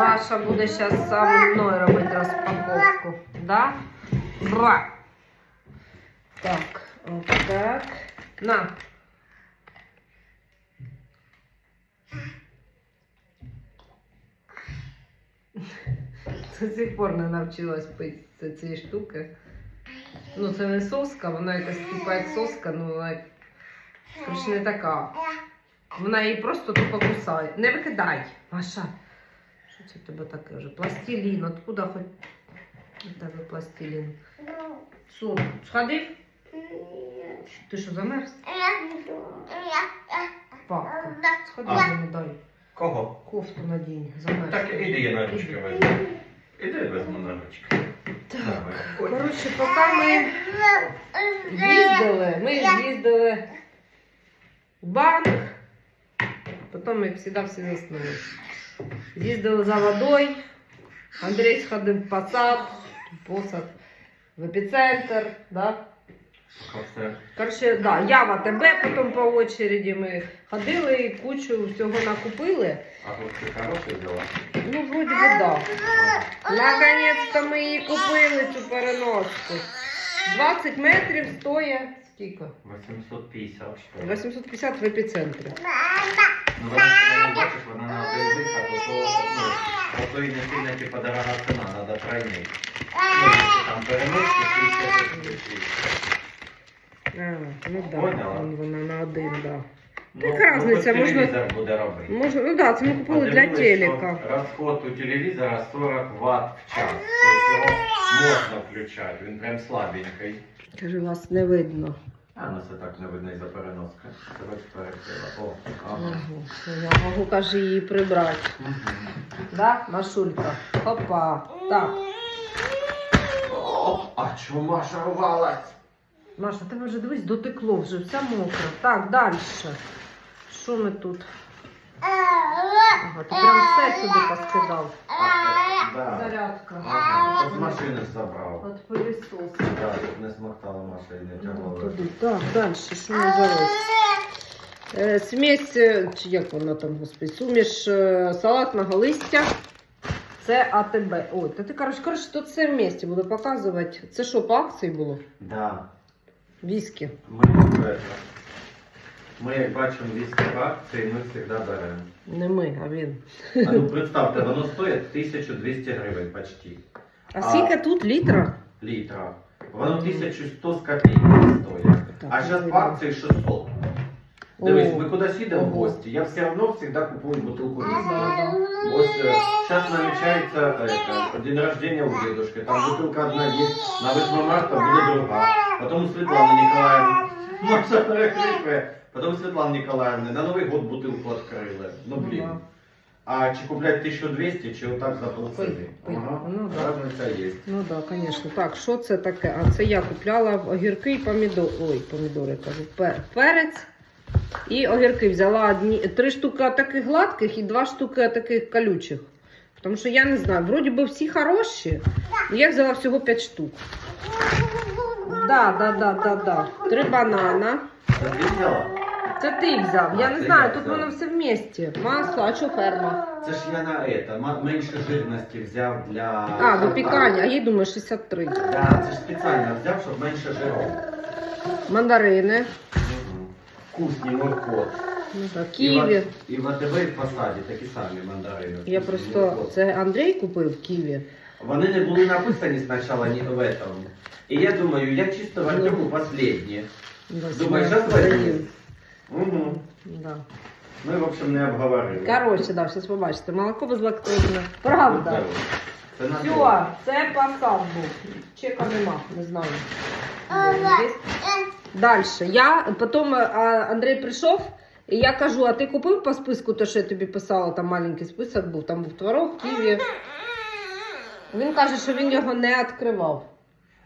Маша буде зараз сам мною робити розпаковку. Да? Бра. Так, от так. На. До сих пор не навчилась пити цієї штуки. Ну, це не соска, вона якась типа як соска, ну вона коротше не така. Вона її просто тупо кусає. Не викидай, Маша. Що це в тебе таке вже? Пластилін. Откуда хоч у тебе пластилін? Сун, сходив? Ти що замерз? Папа, сходи А. мені дай. Кого? Кофту надінь, замерз. Так іди я на ручки візьму. Іди візьму на ручки. Так, Давай. Ой. коротше, поки ми їздили, ми їздили в банк, потім, як завжди, всі заснули. Їздили за водою, Андрій сходив в посад, посад, в епіцентр, да? Оце. Коротше, да, я в АТБ, потім по очереді ми ходили і кучу всього накупили. А тут ти хороший взяла? Ну, вроді би, да. Наконець-то ми її купили, цю переноску. 20 метрів стоїть скільки? 850 що 850 в епіцентрі. Ну, вона, вона, бачиш, вона на один виход, то, ну, а то і не сильно, типа, дорога ціна, надо тройний. Ну, там переноски, всі ще А, ну да, Поняла? вон вона на один, да. Ну, Яка різниця, можна- телевізор буде робити. Ну да, це ми купили для Подивились, що телека. Розход у телевізора 40 Вт в час. Тобто його можна включати, він прям слабенький. Каже, вас не видно. А ну це так не видно із-за переноска. Тебе перекрила. О, ага. Ага. Я можу, каже, її прибрати. Мгм. Да, Машулька? Опа. Так. О, а чому Маша рвалась? Маша, тебе вже дивись, дотекло вже, вся мокра. Так, далі. Що ми тут? Ага, ти прям все сюди поскидав. Да. Зарядка. Ага, то з машини забрав. От пилісос. Да, щоб не смоктала Маша і Ну, тягнула. туди. Так, далі, що ми взялось? Е, Смесь, е, чи як вона там, господи, суміш е, салатного листя. Це АТБ. Ой, та ти, коротше, коротше, тут все в місті буду показувати. Це що, по акції було? Да. Віскі. Ми, це, ми як бачимо військові акції, ми завжди беремо. Не ми, а він. А ну представте, воно стоїть 1200 гривень почти. А скільки тут літра? літра. Воно 1100 з копійками стоїть. А зараз по акції 600. Дивись, ми кудись їдемо в гості, я все одно завжди купую бутилку виски. Ось зараз намічається это, день рождения у дедушки. Там бутилка одна є, на 8 марта буде друга. Потім у Світлани Ніколаївни. Маша перекрикує. Потім Світлана Ніколаївни. На Новий год бутилку відкрили. Ну блін. А чи купляти 1200, чи отак за полцени. Ага. Ну, да. Разниця є. Ну так, да, звісно. Так, що це таке? А це я купляла огірки і помідори. Ой, помідори кажу. пе- Перець і огірки. Взяла одні, три штуки таких гладких і два штуки таких колючих. Тому що я не знаю, вроді би всі хороші, але я взяла всього 5 штук. Да, да, да, да, да. Три банана. Це ти взяла? Це ти взяв. Я не знаю, тут воно все вместе. Масло, а що ферма? Це ж я на это, менше жирності взяв для... А, випікання, а їй думаю 63. Да, це ж спеціально взяв, щоб менше жиров. Мандарини. Вкусні моркот. Ну, так, ківі. в, і в АТБ і в посаді такі самі мандарини. Я просто це Андрій купив ківі. Вони не були написані спочатку ні в этом. І я думаю, я чисто в Артему последні. Думаєш, зараз зараз Угу. Да. Ми, в общем, не обговорили. Коротше, да, зараз побачите. Молоко безлактозне. Правда. Це на Все, це посад був. Чека нема, не знаю. Далі. Я потім а, Андрій прийшов, і я кажу: а ти купив по списку те, що я тобі писала, там маленький список був, там був творог, ківі. Він каже, що він його не відкривав.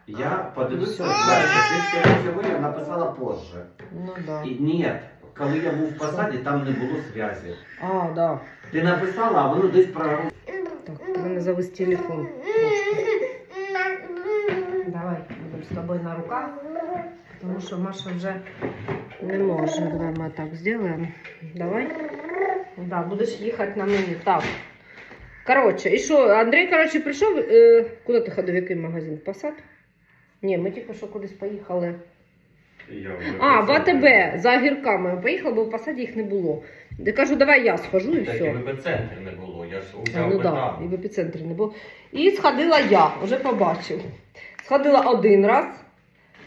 Я подивився, ти скоріше я написала позже. Ну да. І ні, коли я був в посаді, там не було зв'язі. А, да. Ти написала, а воно десь прорвало. Так, мене завис телефон. Давай, будемо з тобою на руках, тому що Маша вже не може. Давай ми так зробимо. Давай. Да, будеш їхати на мені. Так. Коротше, і що, Андрій, коротше, прийшов. Е, куди ти ходив, який магазин? Посад? Ні, ми тільки що кудись поїхали. Я А, в. АТБ за огірками поїхали, бо в посаді їх не було. Я кажу, давай я схожу і Так і все. в епіцентрі не було, я ж А, ну так, і в епіцентрі не було. І сходила я, вже побачив. Сходила один раз,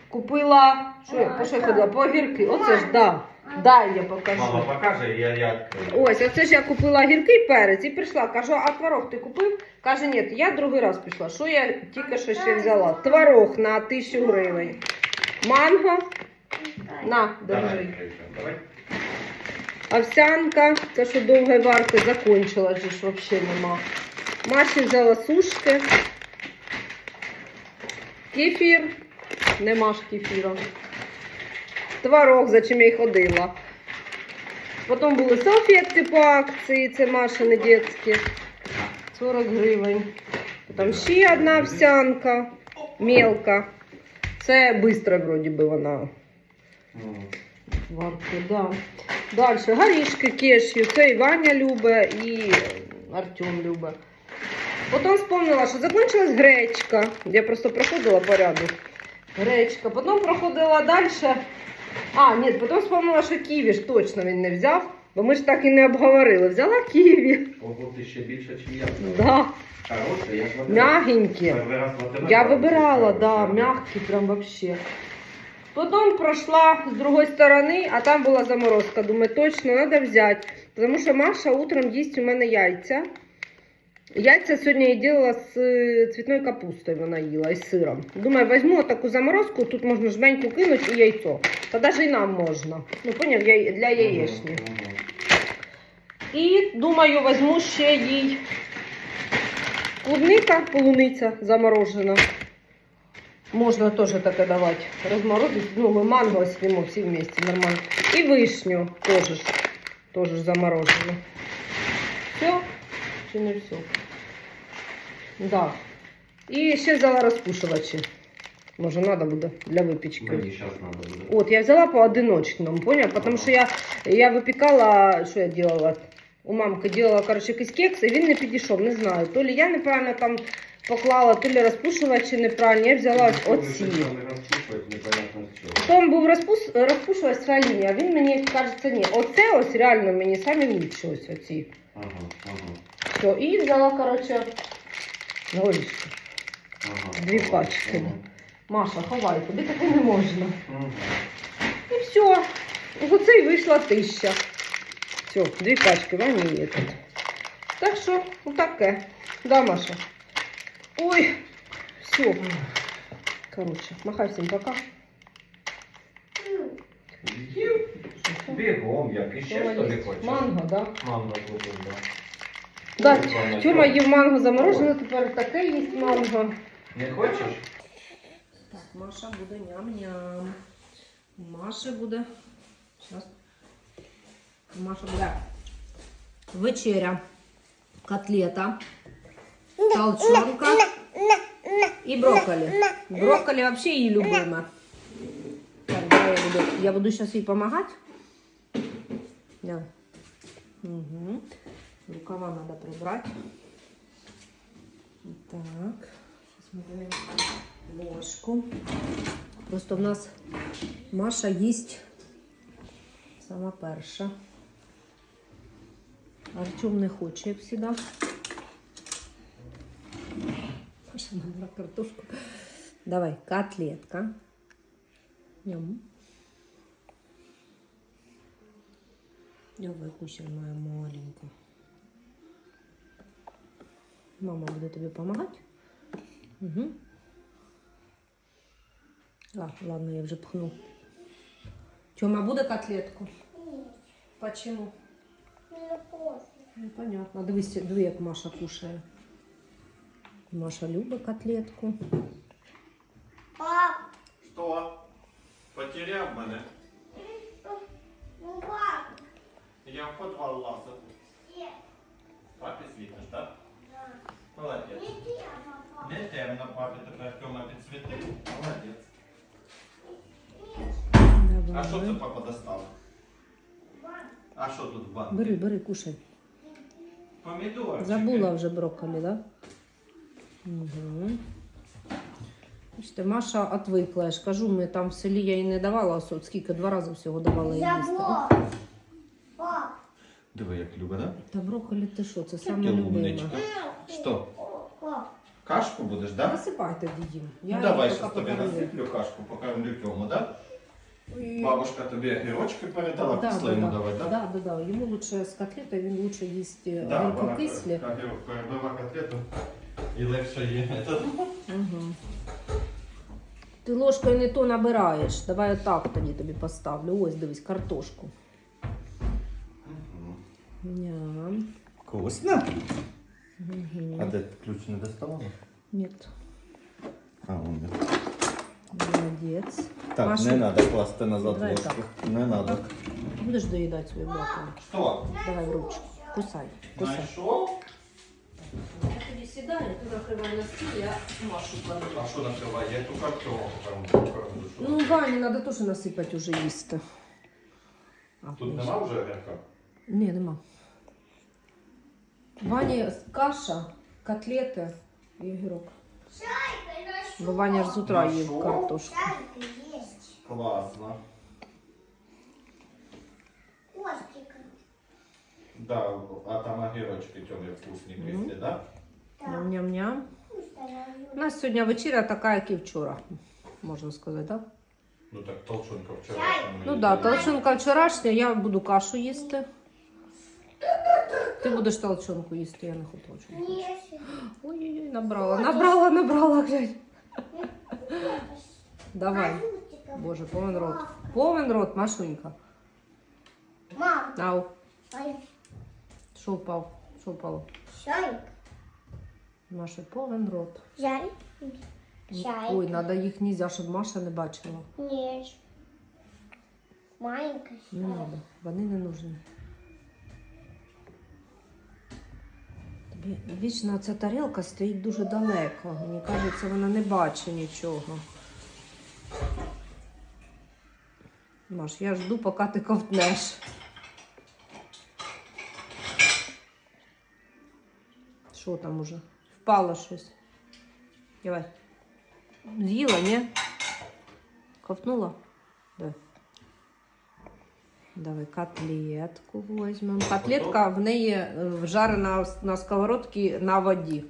купила. Що я, по що я ходила? По огірки. Оце ж, да. Дай я покажу. Мама покаже, я, я відкрию. Ось, оце ж я купила гірки і перець і прийшла. Кажу, а творог ти купив? Каже, ні, я другий раз пішла. Що я тільки що ще взяла? Творог на тисячу гривень. Манго. На, держи. давай. Овсянка, це що довгої варки закончила, же ж взагалі нема. Маші взяла сушки. Кефір. Нема ж кефіра. Творог, за чим я й ходила. Потім були салфетки по акції, це Машини дітські. 40 гривень. Потім ще одна овсянка. Мелка. Це швидко вроді би вона. Варки, да. Далі горішки кешю. Це і Ваня любить, і Артем любить. Потім вспомнила, що закінчилась гречка. Я просто проходила порядок. Гречка. Потім проходила далі. А, ні, потім вспомнила, що ківі ж точно він не взяв, бо ми ж так і не обговорили. Взяла ківі. Ого, ти ще більше, ніж я. Да. Хороше, я ж в Мягенькі. Перший раз в АТБ Я вибирала, це да, хороше. мягкий прям вообще. Потом прошла с другой стороны, а там була заморозка. Думаю, точно треба взяти. Тому що Маша утром їсть у мене яйця. Яйця сьогодні я робила з е, цвітною капустою, вона їла і з сиром. Думаю, візьму таку заморозку, тут можна жменьку кинути і яйцо. Та навіть і нам можна. Ну, поняв, я- для яєчні. Мгм, мгм. І думаю, візьму ще їй клубника, полуниця заморожена. Можна теж таке давати. Розморозити. Ну, ми манго съємо всі вместе, нормально. І вишню теж, теж заморожену. Все? Чи не все? Да. І ще взяла розпушувачі. Може, треба буде для випічки. Мені зараз треба буде. От, я взяла по одиночному, понял? Потому що я, я випікала, що я делала? У мамки делала, короче, якийсь кекс, і він не підійшов, не знаю. То ли я неправильно там поклала, то ли розпушувачі неправильно. Я взяла ось оці. Потім був розпус, розпушувач з Аліні, а він мені кажеться, ні. Оце ось реально мені самі лучші ось оці. Ага, ага, Все, і взяла, короче, горішки. ага. Дві ага, пачки. ага. Маша, ховай, тобі таке не можна. Мгм. І все. Оце і вийшла тисяча. Все, дві пачки ванілі тут. Так що, отаке. Да, Маша? Ой, все. Короче, махай всім пока. Бігом, як і ще що не хочеш? Манго, да? Манго купив, да. Да, Ну, Тьома, Тьома Тьома. їв манго заморожене, тепер таке їсть манго. Не хочеш? Так, Маша буде ням-ням. Маша буде. Сейчас. Маша буде. Вечеря. Котлета. Толчонка. І брокколі. Брокколі вообще її любиме. Так, давай я буду, я буду сейчас їй помогать. Давай. Угу. Рукава надо прибрать. Так. Сейчас мы берем ложку. Просто в нас Маша їсть сама перша. Артем не хоче, як завжди. Маша набрала картошку. Давай, котлетка. Ням. Давай, кушай, моя маленька. Мама буде тобі допомагати. Угу. А, ладно, я вже пхну. Тьома, буде котлетку? Почему? Ну, понятно. Дивись, диви, як Маша кушає. Маша любить котлетку. Що? Потеряв мене. Я в підвал лазив. Папі світиш, так? Молодець. Не темно, папі тепер Тьома підсвітив. Молодець. А що це папа достав? А що тут в салат. Бери, бери, кушай. Помідорчики. Забула вже брокколі, да? Угу. Бачите, Маша отвикла. Я ж кажу, ми там в селі я їй не давала скільки два рази всього давала їй їсти. Забор. Пап. Диви, як любить, да? Та брокколі ти що, це саме любиме. умничка. Що? Кашку будеш, да? Насипайте дідім. Ну давай зараз тобі насиплю кашку, покормлю Тьому, да? Бабушка тобі огірочки передала, Да, кисло йому да. давати, да? Да, да, да. Йому лучше з котлетою, він лучше їсть да, вона кислі. огірок перебила котлету і легше є. Угу. Ти ложкою не то набираєш. Давай отак тоді тобі поставлю. Ось дивись, картошку. Ням. Вкусно. Угу. А де ключ не доставала? Нет. А, вон де. Молодець. Так, Маша. не треба класти назад Давай ложку. Не треба. Будеш доїдати свою брокколі? Що? Давай в ручку. Кусай. Кусай. Знайшов? Я тоді сідаю, ти накривай на стіл, я Машу кладу. А що накриває? Я ту картошку покормлю. Ну, Вані треба теж насипати вже їсти. А, Тут ні. нема вже огірка? Ні, нема. Вані каша, котлети і огірок. Бо Ваня ж з утра їв картошку. Класно. Костик. Да, а там огірочки Тьомі вкусні кислі, да? Так. Ням-ням. У нас сьогодні вечеря така, як і вчора. Можна сказати, так? Ну так толчонка вчора. Ну так, да, толчонка вчорашня, я буду кашу їсти. Ти будеш толчонку їсти, я не хочу. Ой-ой-ой, набрала, набрала, набрала, глянь. Давай. Боже, повен рот. Повен рот, Машунька. Мам, Ау, що впав? Що впало? шарик. Маша, повен рот. Шарик. Шарик. Ой, треба їх нельзя, щоб Маша не бачила. Нет. Маленькая Не треба, вони не нужні. Вічно ця тарілка стоїть дуже далеко. Мені кажеться, вона не бачить нічого. Маш, я жду, поки ти ковтнеш. Що там уже? Впало щось. Давай. З'їла, ні? Ковтнула? Давай. Давай котлетку візьмемо. Котлетка в неї е, вжарена на сковородці на воді.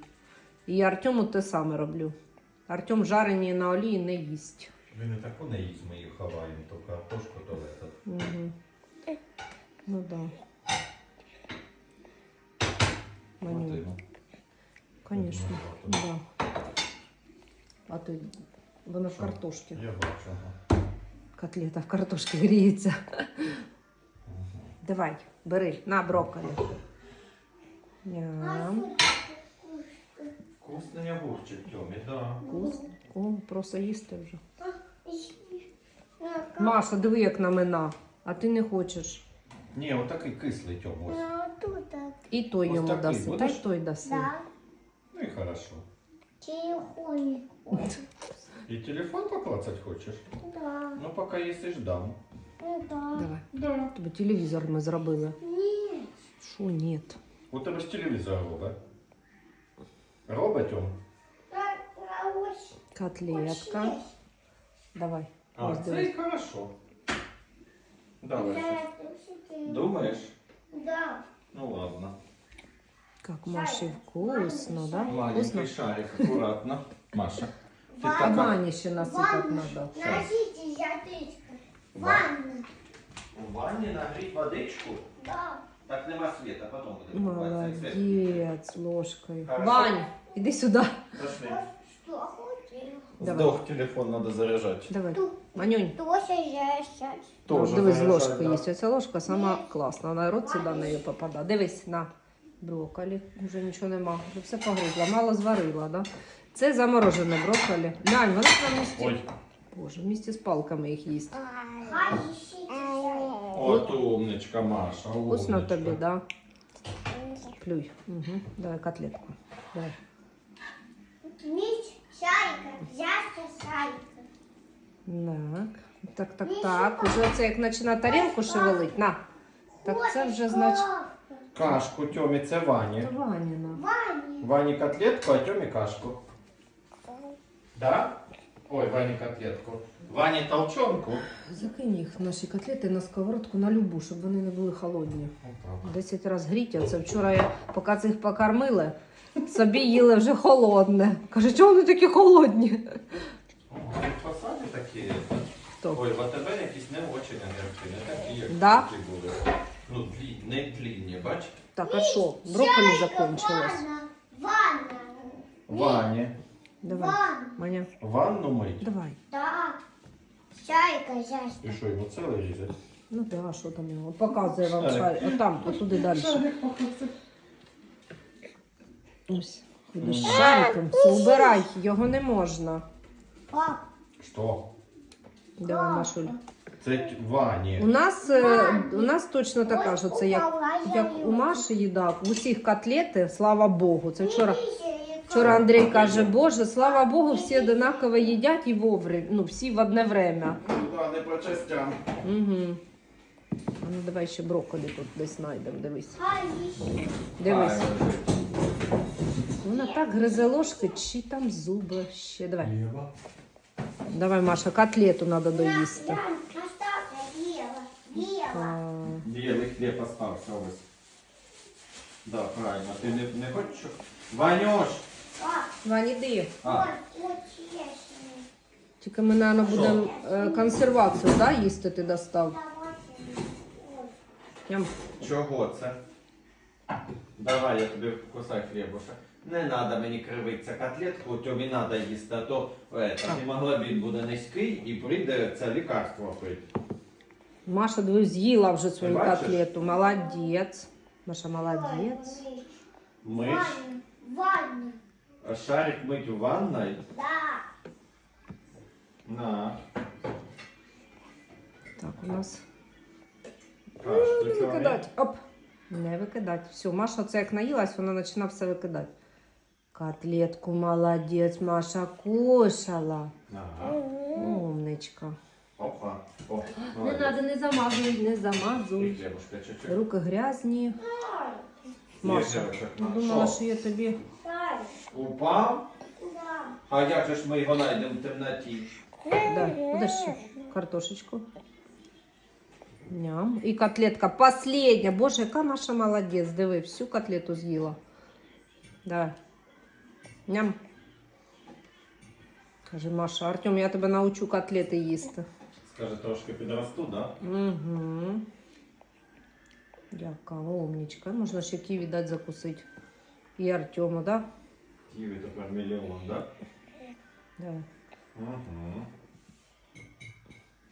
І Артему те саме роблю. Артем жарені на олії не їсть. Він і таку не їсть, ми їх ховаємо, то картошку, то. Угу. Ну да. Маню, конечно. Да. А ти вона в картошці. Я бачу. Котлета в картошці гріється. Давай, бери, на брокколі. Ням. Вкусний огурчик, Тьомі, да. Вкус. О, просто їсти вже. Маша, диви, як намина, а ти не хочеш. Ні, отакий кислий Тьом, ось. Ну. І той Ось йому такий даси, та будеш? й той даси. Да. Ну і хорошо. Телефон. І телефон поклацать хочеш? Да. Ну, поки їсиш, дам. Ну, да. Давай. Да. Тобі телевізор ми зробили. Нет. Що ні? У тебе ж телевізор робить. Робить Тьом? Так, а ось- Котлетка. ось есть. Давай. А, Ось це дивись. і хорошо. Давай. Да, щас. слушайте. Думаєш? Да. Ну ладно. Як Маші вкусно, да? Вкусно? Маленький шарик, акуратно. Маша. Ти Ваня. А така... Вані ще Ванна. У ванні нагріть водичку. Да. Так нема світа, потім буде. Молодець, ложкою. Хорошо. Вань, іди сюди. Пошли. Что? Давай. Здох телефон треба заряджати. Давай. Манюнь. тоже жесть. Тоже Дивись, з заряджать, ложкою да. є. Оця ложка сама класна. Вона рот сюди нею попадає. Дивись на брокколі. Вже нічого нема. Вже все погризла. Мало зварила, да? Це заморожене брокколі. Глянь, вона там місті. Ой, Боже, вместе з палками їх їсть. От умничка Маша. Вкусно умничка. тобі, да? Плюй. Угу. Давай котлетку. Давай. Так. Так, так, так. Уже це як почне тарілку шевелить. На. Так це вже значить Кашку Тьомі, це Вані. Ваніна. Вані котлетку, а Тьомі кашку. Да? Ой, Вані котлетку. Вані толчонку. Закинь їх наші котлети на сковородку на любу, щоб вони не були холодні. Десять разів гріть, а це вчора я, поки цих покормили, собі їли вже холодне. Каже, чого вони такі холодні? О, в такі. Хто? Ой, в АТБ якісь не очень огірки, не такі, як Да? такі були. Ну, длі, не длінні, бач? Так, а що? Брокколі закончилось. Ванна. Вані. Давай. Маня, Ванну мить. давай. Да. Чайка, зяська. І що, йому целий різати? Ну да, що там його? Показує вам Шарик. шарик. Отам, отуди далі. Ось. Ходиш з шариком. Все, убирай, його не можна. Пап. Що? Давай, Машуль. Це Вані. У нас, е, у нас точно така, що це як, як у Маші їда, у всіх котлети, слава Богу. Це вчора, вчора Андрій каже, Боже, слава Богу, всі одинаково їдять і вовремя, ну всі в одне время. Ну, да, не по частям. Угу. Ну давай ще брокколі тут десь знайдемо, дивись. Дивись. Вона так гризе ложки, чи там зуби ще. Давай. Давай, Маша, котлету треба доїсти. А, Білий хліб остався ось. Да, правильно. Ти не, не хочеш? щоб- Ванюш! А, ой, честно. Тільки ми, мабуть, будемо е, консервацію да, їсти ти достав. Ням. чого це? Давай, я тобі кусай хлібуша. Не треба мені кривитися котлетку, тобі треба їсти, а то это, гемоглобін буде низький і прийде це лікарство пити. Маша, диви, з'їла вже свою бачиш? котлету. Молодець. Маша, молодець. Миш, Ванна. Шарик мить у ванной. Да. На. Так, у нас. Аж Не ти викидати. Оп. Не викидати. Все, Маша це як наїлась, вона починає все викидати. Котлетку молодець, Маша кушала. Ага. Умничка. Опа. О, Не молодець. треба, не замазуй, не І замазуй. чуть-чуть. Руки грязні. Маша, На. думала, що я тобі. Упав? Да. А як же ж ми його знайдемо в темноті? Да, подожди. Картошечку. Ням. І котлетка последня. Боже, яка Маша молодець. Диви, всю котлету з'їла. Давай. Ням. Каже Маша, Артем, я тебе научу котлети їсти. Скаже, трошки підросту, да? Угу. Яка умничка. Можна ще ківі дати закусити. І Артему, да? Киви тепер мільйон, да? Давай. Угу.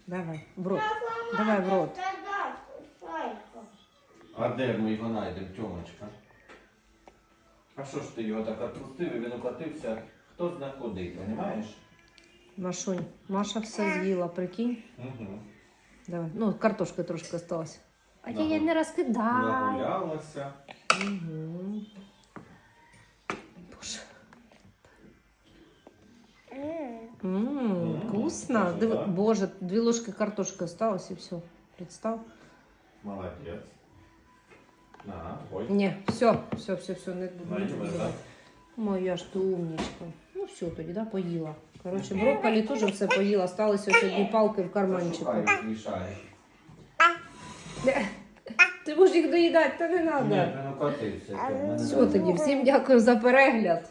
Давай. В рот. Давай в рот. А де ми його знайдемо, Тьомочка? А що ж ти його так відпустив і він укотився? Хто зна куди, розумієш? Машунь, Маша все з'їла, прикинь. Угу. Давай. Ну, картошка трошки осталась. А я Нагу- не розкидаю. Нагулялася. Угу. Боже. Ммм, вкусно. Диви-? Боже, дві ложки картошки осталось і все. Представ. Молодець. На, ой. Ні, все, все, все, все, не буду. Моя ж ти умничка. Ну все тоді, да, поїла. Коротше, брокколі теж все поїла. Осталися ось одні палки в карманчику. Шукаю свій. Ти можеш їх доїдати, та не треба. Тьом, мене Все тоді, всім дякую за перегляд.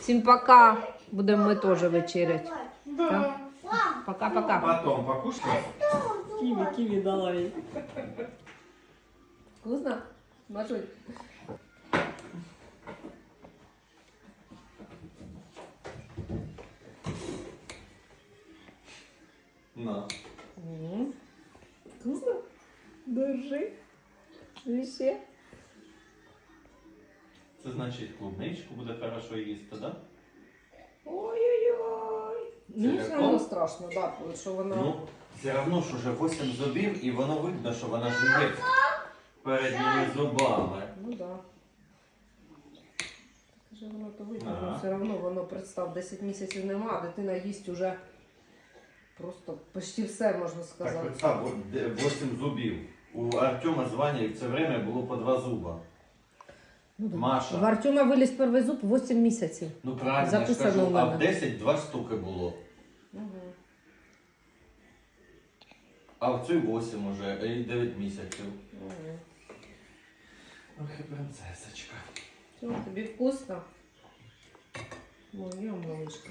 Всім пока. Будемо ми теж вечеряти. Мам, Пока-пока. Потом покушай. Ківі, ківі дала їй. Вкусно? Машуль? На. М. Вкусно? Держи. Лише. Це значить клубничку буде хорошо їсти, да? Ой-ой-ой. Мені все одно страшно, да, що вона... Ну, все одно ж уже 8 зубів, і воно видно, що вона жує передніми зубами. Ну да. Каже, воно то видно, Ага. але все одно воно представ 10 місяців нема, а дитина їсть уже просто почти все можна Так сказати. представ, 8 зубів. У Артема звання в це время було по два зуба. Ну, да. Маша. В Артема виліз перший зуб 8 місяців. Ну правильно, я ж Записано кажу, в а мене. в 10 два штуки було. А в цій 8 уже, і 9 місяців. Ох, і принцесочка. Все, тобі вкусно? Моя малышка.